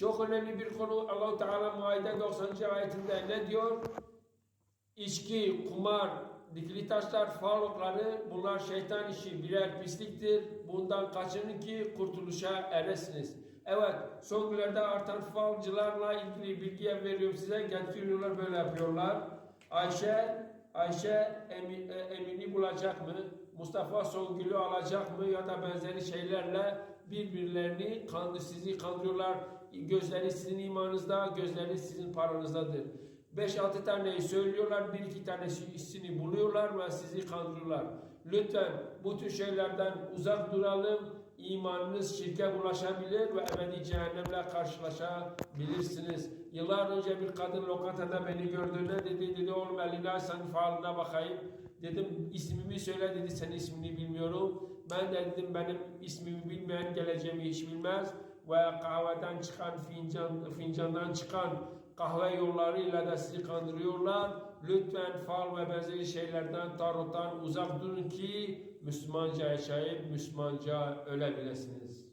Çok önemli bir konu. Allah Teala Maide 90. ayetinde ne diyor? İçki, kumar, dikili taşlar, falokları bunlar şeytan işi birer pisliktir. Bundan kaçının ki kurtuluşa eresiniz. Evet, son günlerde artan falcılarla ilgili bilgiye veriyorum size. Getiriyorlar böyle yapıyorlar. Ayşe, Ayşe e, Emin'i bulacak mı? Mustafa Songül'ü alacak mı? Ya da benzeri şeylerle birbirlerini kandı, sizi kandırıyorlar. Gözleri sizin imanınızda, gözleri sizin paranızdadır. 5-6 taneyi söylüyorlar, bir iki tanesini buluyorlar ve sizi kandırıyorlar. Lütfen bu tür şeylerden uzak duralım. İmanınız şirke bulaşabilir ve ebedi cehennemle karşılaşabilirsiniz. Yıllar önce bir kadın lokantada beni gördü. Ne dedi? Dedi oğlum elini aç sen faalına bakayım. Dedim ismimi söyle dedi senin ismini bilmiyorum. Ben de dedim benim ismimi bilmeyen geleceğimi hiç bilmez. Ve kahveden çıkan fincan, fincandan çıkan kahve yollarıyla da sizi kandırıyorlar. Lütfen fal ve benzeri şeylerden, tarottan uzak durun ki Müslümanca yaşayıp Müslümanca ölebilirsiniz.